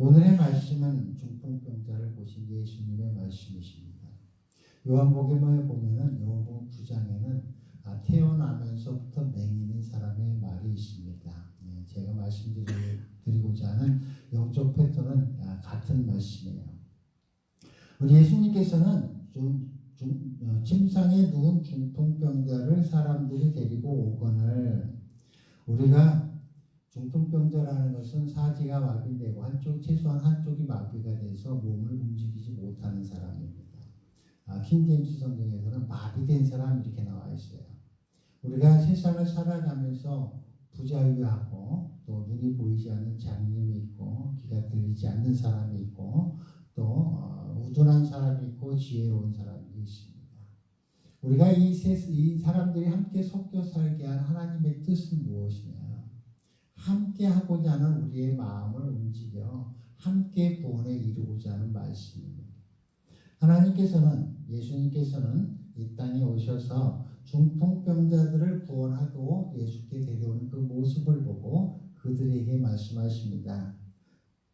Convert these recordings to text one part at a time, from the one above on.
오늘의 말씀은 중풍병자를 보신 예수님의 말씀이십니다. 요한복음에 보면은 요한복음 9장에는 아, 태어나면서부터 맹인인 사람의 말이 있습니다. 예, 제가 말씀드리고자 하는 영적 패턴은 아, 같은 말씀이에요. 우리 예수님께서는 좀, 중, 어, 침상에 누운 중풍병자를 사람들이 데리고 오거늘 우리가 중풍병자라는 것은 사지가 마비되고 한쪽 최소한 한쪽이 마비가 돼서 몸을 움직이지 못하는 사람입니다. 아, 킹 제임스 성경에서는 마비된 사람 이렇게 나와 있어요. 우리가 세상을 살아가면서 부자유하고 또 눈이 보이지 않는 장님이 있고 귀가 들리지 않는 사람이 있고 또 어, 우둔한 사람이 있고 지혜로운 사람이 있습니다. 우리가 이, 세, 이 사람들이 함께 섞여 살게 한 하나님의 뜻은 무엇이냐? 함께 하고자 하는 우리의 마음을 움직여 함께 구원에 이루고자 하는 말씀입니다. 하나님께서는 예수님께서는 이 땅에 오셔서 중풍병자들을 구원하고 예수께 데려오는 그 모습을 보고 그들에게 말씀하십니다.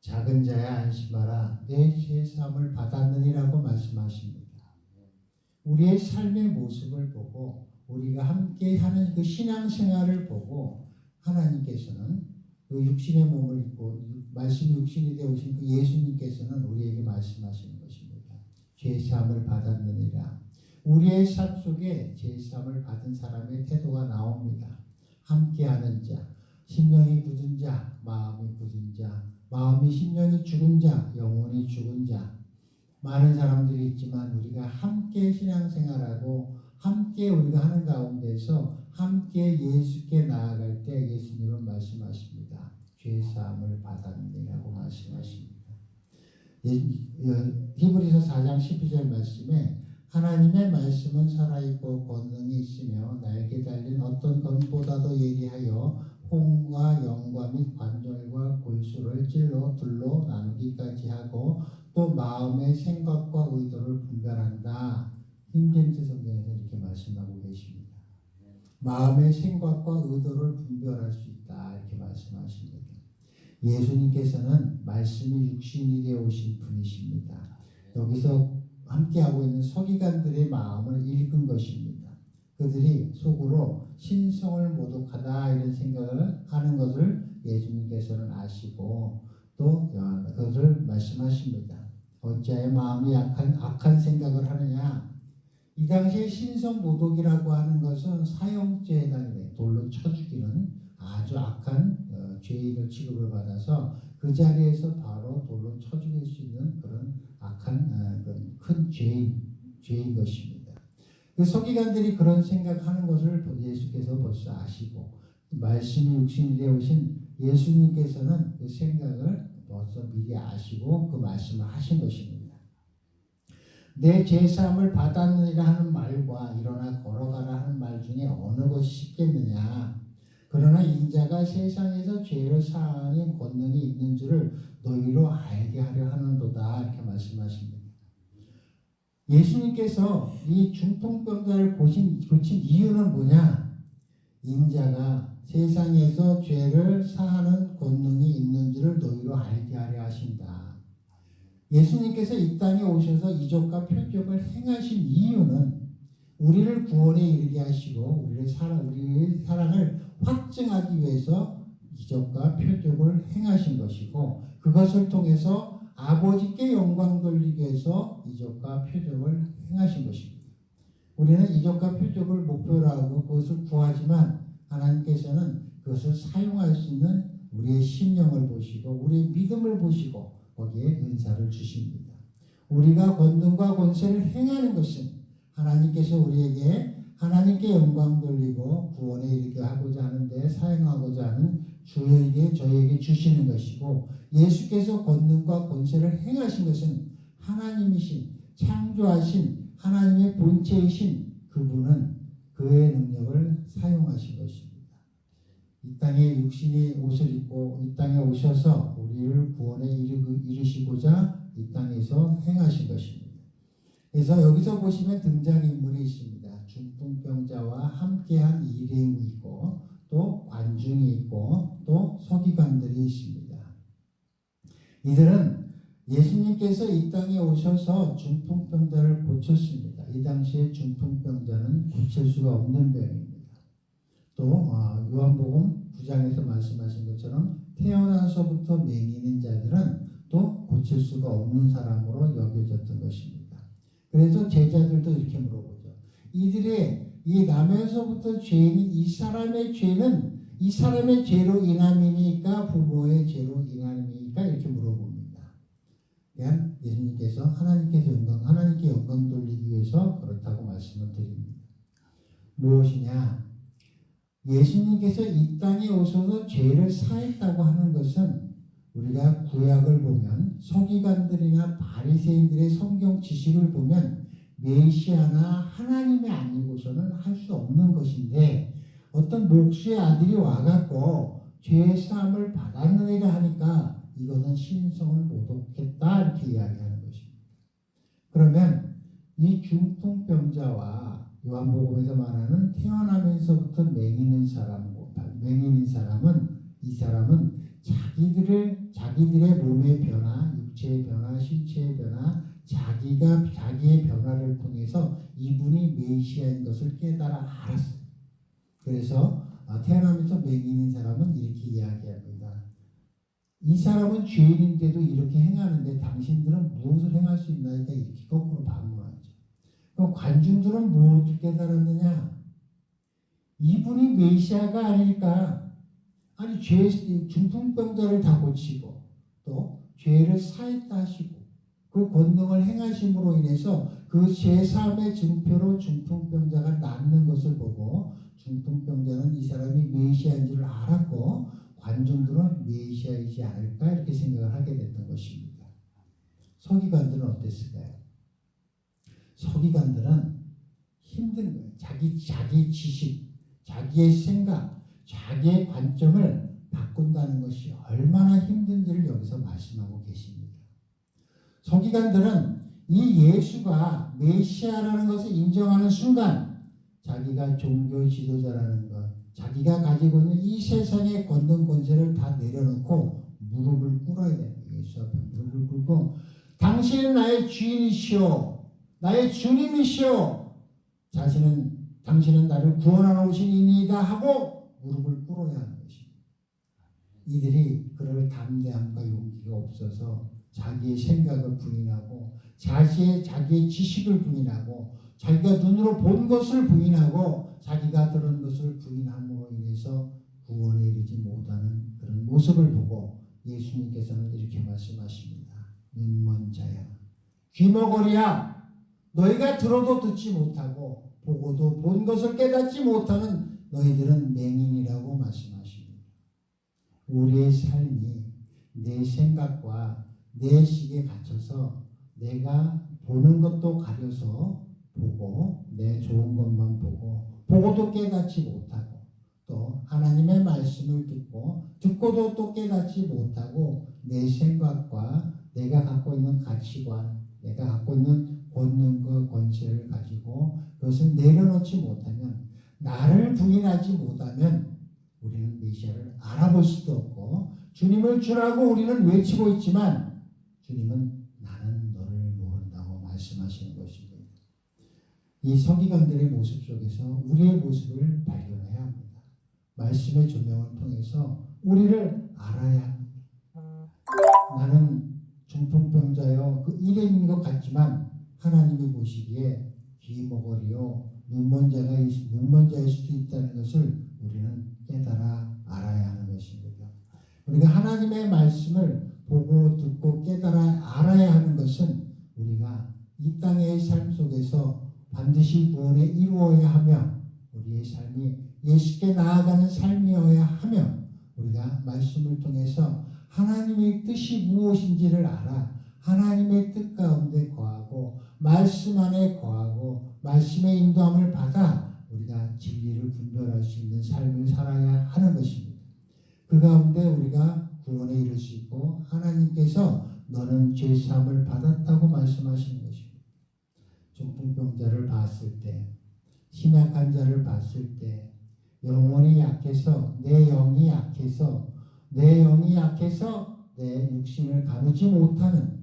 작은 자야 안심하라 내 죄사함을 받았느니라고 말씀하십니다. 우리의 삶의 모습을 보고 우리가 함께 하는 그 신앙생활을 보고 하나님께서는 그 육신의 몸을 입고 말씀 육신이 되오신 그 예수님께서는 우리에게 말씀하시는 것입니다. 죄사함을 받았느니라. 우리의 삶 속에 죄사함을 받은 사람의 태도가 나옵니다. 함께하는 자, 심령이 굳은 자, 마음이 굳은 자, 마음이 심령이 죽은 자, 영혼이 죽은 자. 많은 사람들이 있지만 우리가 함께 신앙생활하고 함께 우리가 하는 가운데서 함께 예수께 나아갈 때 예수님은 말씀하십니다. 죄 사함을 받았느라고 말씀하십니다. 히브리서 4장 12절 말씀에 하나님의 말씀은 살아있고 권능이 있으며 날개 달린 어떤 검보다도 예리하여 홍과 영과 및 관절과 골수를 찔러 둘로 나누기까지 하고 또 마음의 생각과 의도를 분별한다. 힘젠트 성경에서 이렇게 말씀하고 계십니다. 마음의 생각과 의도를 분별할 수 있다. 이렇게 말씀하십니다. 예수님께서는 말씀이 육신이 되어 오신 분이십니다. 여기서 함께하고 있는 서기관들의 마음을 읽은 것입니다. 그들이 속으로 신성을 모독하다 이런 생각을 하는 것을 예수님께서는 아시고 또 그것을 말씀하십니다. 어찌하여 마음이 약한 악한 생각을 하느냐? 이 당시에 신성 모독이라고 하는 것은 사형죄에 해당돼 돌로 쳐 죽이는 아주 악한 어, 죄인을 취급을 받아서 그 자리에서 바로 돌로 쳐 죽일 수 있는 그런 악한 어, 큰 죄인 죄인 것입니다. 그 서기관들이 그런 생각하는 것을 예수께서 벌써 아시고 말씀이 육신이 되어 오신 예수님께서는 그 생각을 벌써 미리 아시고 그 말씀을 하신 것입니다. 내 제사함을 받았느니라 하는 말과 일어나 걸어가라 하는 말 중에 어느 것이 쉽겠느냐? 그러나 인자가 세상에서 죄를 사하는 권능이 있는 줄을 너희로 알게 하려 하는도다 이렇게 말씀하십니다. 예수님께서 이 중풍병자를 고친, 고친 이유는 뭐냐? 인자가 세상에서 죄를 사하는 권능이 있는 줄을 너희로 알게 하려 하신다. 예수님께서 이 땅에 오셔서 이적과 표적을 행하신 이유는 우리를 구원에 이르게 하시고 우리를 사랑, 우리의 사랑을 확증하기 위해서 이적과 표적을 행하신 것이고 그것을 통해서 아버지께 영광 돌리기 위해서 이적과 표적을 행하신 것입니다. 우리는 이적과 표적을 목표로 하고 그것을 구하지만 하나님께서는 그것을 사용할 수 있는 우리의 심령을 보시고 우리의 믿음을 보시고 거기에 은사를 주십니다. 우리가 권능과 권세를 행하는 것은 하나님께서 우리에게 하나님께 영광 돌리고 구원에 이르게 하고자 하는데 사용하고자 하는 주에게 저에게 주시는 것이고 예수께서 권능과 권세를 행하신 것은 하나님이신 창조하신 하나님의 본체이신 그분은 그의 능력을. 이 땅에 육신의 옷을 입고 이 땅에 오셔서 우리를 구원에 이르시고자 이 땅에서 행하신 것입니다. 그래서 여기서 보시면 등장인물이 있습니다. 중풍병자와 함께한 일행이 있고 또 관중이 있고 또 서기관들이 있습니다. 이들은 예수님께서 이 땅에 오셔서 중풍병자를 고쳤습니다. 이 당시에 중풍병자는 고칠 수가 없는 병입니다. 또 어, 요한복음 9장에서 말씀하신 것처럼 태어나서부터 맹인인 자들은 또 고칠 수가 없는 사람으로 여겨졌던 것입니다. 그래서 제자들도 이렇게 물어보죠. 이들의 이 나면서부터 죄인인 이 사람의 죄는 이 사람의 죄로 인함이니까 부모의 죄로 인함이니까 이렇게 물어봅니다. 그냥 예수님께서 하나님께서 영광 하나님께 영광 돌리기 위해서 그렇다고 말씀을 드립니다. 무엇이냐? 예수님께서 이 땅에 오셔서 죄를 사했다고 하는 것은 우리가 구약을 보면 서기관들이나 바리새인들의 성경 지식을 보면 메시아나 하나님이 아니고서는 할 수 없는 것인데 어떤 목수의 아들이 와갖고 죄의 사함을 받았느니라 하니까 이것은 신성을 못 얻겠다 이렇게 이야기하는 것입니다. 그러면 이 중풍병자와 요한복음에서 말하는 태어나면서부터 맹인인 사람, 맹인인 사람은 이 사람은 자기들을 자기들의 몸의 변화, 육체의 변화, 신체의 변화, 자기가 자기의 변화를 통해서 이분이 메시아인 것을 깨달아 알았어요. 그래서 아, 태어나면서 맹인인 사람은 이렇게 이야기합니다. 이 사람은 죄인인데도 이렇게 행하는데 당신들은 무엇을 행할 수 있나이까 이렇게 거꾸로 반문하죠. 그럼 관중들은 무엇을 깨달았느냐? 이분이 메시아가 아닐까? 아니 죄 중풍병자를 다 고치고 또 죄를 사했다 하시고 그 권능을 행하심으로 인해서 그 제3의 증표로 중풍병자가 낫는 것을 보고 중풍병자는 이 사람이 메시아인 줄 알았고 관중들은 메시아이지 않을까 이렇게 생각을 하게 됐던 것입니다. 서기관들은 어땠을까요? 서기관들은 힘든 거예요. 자기 자기 지식, 자기의 생각, 자기의 관점을 바꾼다는 것이 얼마나 힘든지를 여기서 말씀하고 계십니다. 서기관들은 이 예수가 메시아라는 것을 인정하는 순간 자기가 종교 지도자라는 것, 자기가 가지고 있는 이 세상의 권능 권세를 다 내려놓고 무릎을 꿇어야 됩니다. 예수 앞에 무릎을 꿇고 당신은 나의 주인이시오. 나의 주님이시오. 자신은 당신은 나를 구원하러 오신 이니이다 하고 무릎을 꿇어야 하는 것입니다. 이들이 그럴 담대함과 용기가 없어서 자기의 생각을 부인하고 자기의 자기의 지식을 부인하고 자기가 눈으로 본 것을 부인하고 자기가 들은 것을 부인함으로 인해서 구원에 이르지 못하는 그런 모습을 보고 예수님께서는 이렇게 말씀하십니다. 눈먼 자야 귀머거리야 너희가 들어도 듣지 못하고 보고도 본 것을 깨닫지 못하는 너희들은 맹인이라고 말씀하십니다. 우리의 삶이 내 생각과 내 식에 갇혀서 내가 보는 것도 가려서 보고 내 좋은 것만 보고 보고도 깨닫지 못하고 또 하나님의 말씀을 듣고 듣고도 또 깨닫지 못하고 내 생각과 내가 갖고 있는 가치관 내가 갖고 있는 권능과 권세를 가지고 그것을 내려놓지 못하면 나를 부인하지 못하면 우리는 메시아를 알아볼 수도 없고 주님을 주라고 우리는 외치고 있지만 주님은 나는 너를 모른다고 말씀하시는 것입니다. 이 서기관들의 모습 속에서 우리의 모습을 발견해야 합니다. 말씀의 조명을 통해서 우리를 알아야 합니다. 나는 중풍병자여 그 일행인 것 같지만 하나님이 보시기에 귀머거리요 눈먼 자가 눈먼 자일 수도 있다는 것을 우리는 깨달아 알아야 하는 것입니다. 우리가 하나님의 말씀을 보고 듣고 깨달아 알아야 하는 것은 우리가 이 땅의 삶 속에서 반드시 구원에 이루어야 하며 우리의 삶이 예수께 나아가는 삶이어야 하며 우리가 말씀을 통해서 하나님의 뜻이 무엇인지를 알아 하나님의 뜻 가운데 거하고 말씀 안에 거하고 말씀의 인도함을 받아 우리가 진리를 분별할 수 있는 삶을 살아야 하는 것입니다. 그 가운데 우리가 구원에 이를 수 있고 하나님께서 너는 죄 사함을 받았다고 말씀하시는 것입니다. 중풍병자를 봤을 때 신약한 자를 봤을 때 영혼이 약해서 내 영이 약해서 내 영이 약해서 내 육신을 가누지 못하는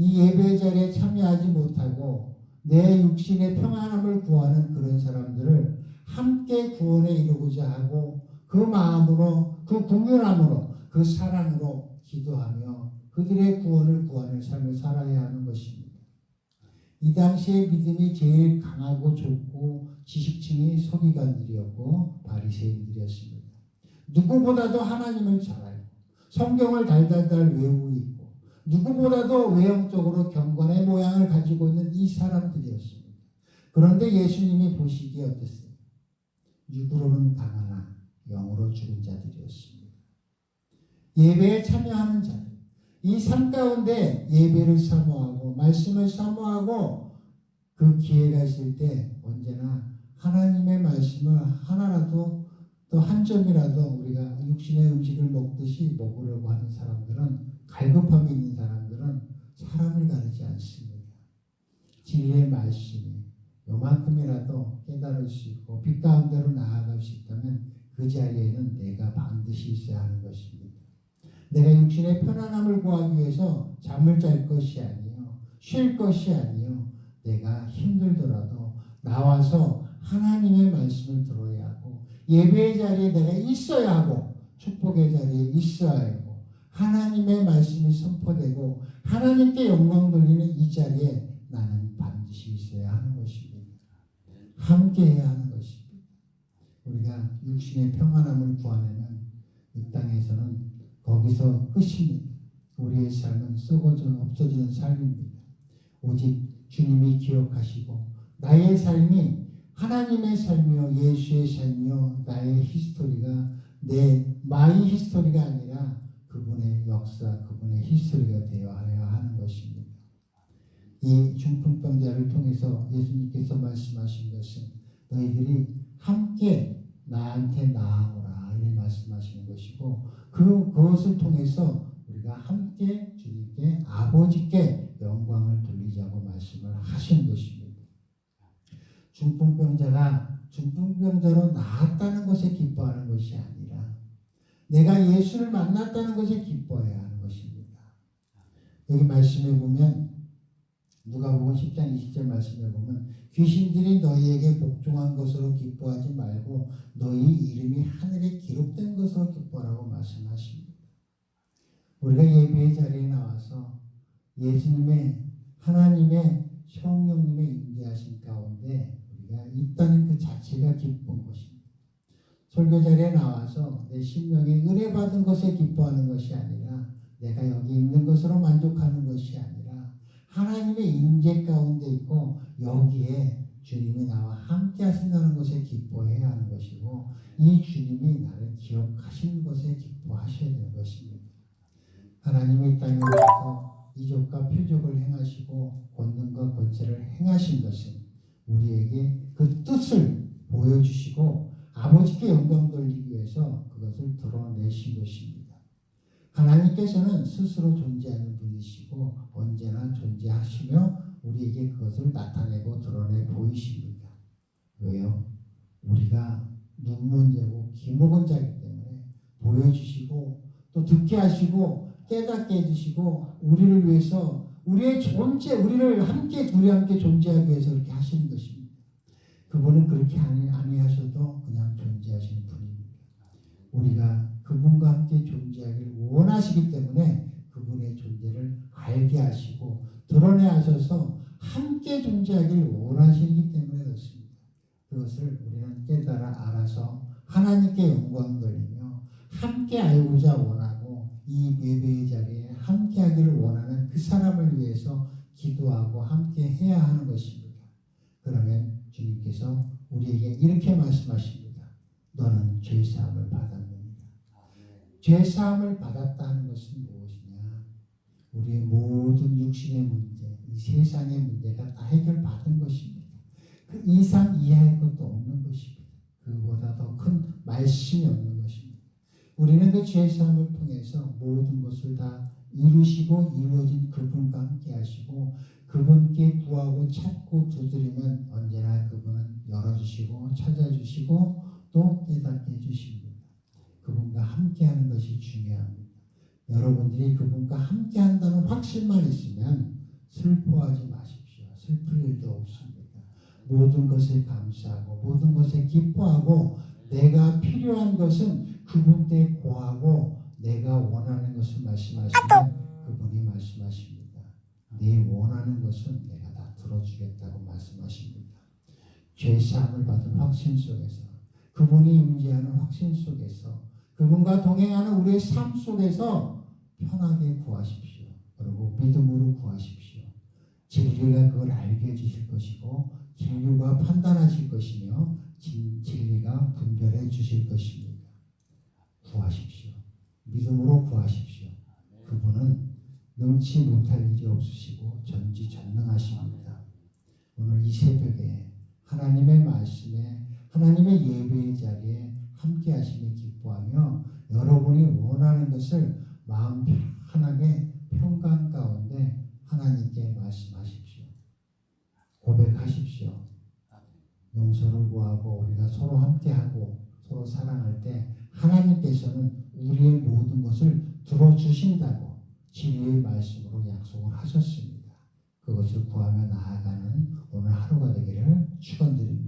이 예배 자리에 참여하지 못하고 내 육신의 평안함을 구하는 그런 사람들을 함께 구원에 이루고자 하고 그 마음으로 그 국률함으로 그 사랑으로 기도하며 그들의 구원을 구하는 삶을 살아야 하는 것입니다. 이 당시의 믿음이 제일 강하고 좋고 지식층이 서기관들이었고 바리새인들이었습니다. 누구보다도 하나님을 잘 알고 성경을 달달달 외우고 누구보다도 외형적으로 경건의 모양을 가지고 있는 이 사람들이었습니다. 그런데 예수님이 보시기에 어땠어요? 육으로는 강하나 영으로 죽은 자들이었습니다. 예배에 참여하는 자들, 이 삶 가운데 예배를 사모하고 말씀을 사모하고 그 기회가 있을 때 언제나 하나님의 말씀을 하나라도 또 한 점이라도 우리가 육신의 음식을 먹듯이 먹으려고 하는 사람들은 갈급함이 있는 사람들은 사람을 가르지 않습니다. 진리의 말씀이 요만큼이라도 깨달을 수 있고 빛 가운데로 나아갈 수 있다면 그 자리에는 내가 반드시 있어야 하는 것입니다. 내가 육신의 편안함을 구하기 위해서 잠을 잘 것이 아니요 쉴 것이 아니요 내가 힘들더라도 나와서 하나님의 말씀을 들어야 하고 예배의 자리에 내가 있어야 하고 축복의 자리에 있어야 하고 하나님의 말씀이 선포되고 하나님께 영광 돌리는 이 자리에 나는 반드시 있어야 하는 것입니다. 함께 해야 하는 것입니다. 우리가 육신의 평안함을 구하려면 이 땅에서는 거기서 끝입니다. 우리의 삶은 썩어져 없어지는 삶입니다. 오직 주님이 기억하시고 나의 삶이 하나님의 삶이요 예수의 삶이요 나의 히스토리가 내 마이 히스토리가 아니라 그분의 역사, 그분의 히스토리가 되어야 하는 것입니다. 이 중풍병자를 통해서 예수님께서 말씀하신 것은 너희들이 함께 나한테 나아오라 이렇게 말씀하시는 것이고 그 그것을 통해서 우리가 함께 주님께 아버지께 영광을 돌리자고 말씀을 하신 것입니다. 중풍병자가 중풍병자로 나았다는 것에 기뻐하는 것이 아니라 내가 예수를 만났다는 것에 기뻐해야 하는 것입니다. 여기 말씀에 보면 누가복음 10장 20절 말씀에 보면 귀신들이 너희에게 복종한 것으로 기뻐하지 말고 너희 이름이 하늘에 기록된 것으로 기뻐하라고 말씀하십니다. 우리가 예배의 자리에 나와서 예수님의 하나님의 성령님의 임재하신 가운데 우리가 있다는 그 자체가 기쁜 것입니다. 설교 자리에 나와서 내 심령에 은혜 받은 것에 기뻐하는 것이 아니라 내가 여기 있는 것으로 만족하는 것이 아니라 하나님의 임재 가운데 있고 여기에 주님이 나와 함께 하신다는 것에 기뻐해야 하는 것이고 이 주님이 나를 기억하시는 것에 기뻐하셔야 되는 것입니다. 하나님이 이 땅에 오셔서 이족과 표적을 행하시고 권능과 권세를 행하신 것은 우리에게 그 뜻을 보여주시고 아버지께 영광 돌리기 위해서 그것을 드러내신 것입니다. 하나님께서는 스스로 존재하는 분이시고 언제나 존재하시며 우리에게 그것을 나타내고 드러내 보이십니다. 왜요? 우리가 눈먼 자고 귀 먹은 자이기 때문에 보여주시고 또 듣게 하시고 깨닫게 해주시고 우리를 위해서 우리의 존재, 우리를 함께 둘이 함께 존재하기 위해서 그렇게 하시는 것입니다. 그분은 그렇게 아니, 아니하셔도 존재하시는 분입니다. 우리가 그분과 함께 존재하기를 원하시기 때문에 그분의 존재를 알게 하시고 드러내 하셔서 함께 존재하기를 원하시기 때문에 그렇습니다. 그것을 우리는 깨달아 알아서 하나님께 영광 돌리며 함께 알고자 원하고 이 예배의 자리에 함께 하기를 원하는 그 사람을 위해서 기도하고 함께 해야 하는 것입니다. 그러면 주님께서 우리에게 이렇게 말씀하십니다. 너는 죄 사함을 받았느니라. 죄 사함을 받았다는 것은 무엇이냐? 우리의 모든 육신의 문제, 이 세상의 문제가 다 해결받은 것입니다. 그 이상 이해할 것도 없는 것입니다. 그보다 더 큰 말씀이 없는 것입니다. 우리는 그 죄 사함을 통해서 모든 것을 다 이루시고 이루어진 그분과 함께 하시고 그분께 구하고 찾고 두드리면 언제나 그분은 열어주시고 찾아주시고 또 깨닫게 해주십니다. 그분과 함께하는 것이 중요합니다. 여러분들이 그분과 함께 한다는 확신만 있으면 슬퍼하지 마십시오. 슬플 일도 없습니다. 모든 것에 감사하고 모든 것에 기뻐하고 내가 필요한 것은 그분께 고하고 내가 원하는 것을 말씀하시면 그분이 말씀하십니다. 네 원하는 것은 내가 다 들어주겠다고 말씀하십니다. 죄 사함을 받은 확신 속에서 그분이 임재하는 확신 속에서 그분과 동행하는 우리의 삶 속에서 편하게 구하십시오. 그리고 믿음으로 구하십시오. 진리가 그걸 알게 해주실 것이고 진리가 판단하실 것이며 진, 진리가 분별해 주실 것입니다. 구하십시오. 믿음으로 구하십시오. 그분은 능치 못할 일이 없으시고 전지전능하십니다. 오늘 이 새벽에 하나님의 말씀에 하나님의 예배의 자리에 함께 하심에 기뻐하며 여러분이 원하는 것을 마음 편하게 평강 가운데 하나님께 말씀하십시오. 고백하십시오. 용서를 구하고 우리가 서로 함께하고 서로 사랑할 때 하나님께서는 우리의 모든 것을 들어주신다고 진리의 말씀으로 약속을 하셨습니다. 그것을 구하며 나아가는 오늘 하루가 되기를 축원드립니다.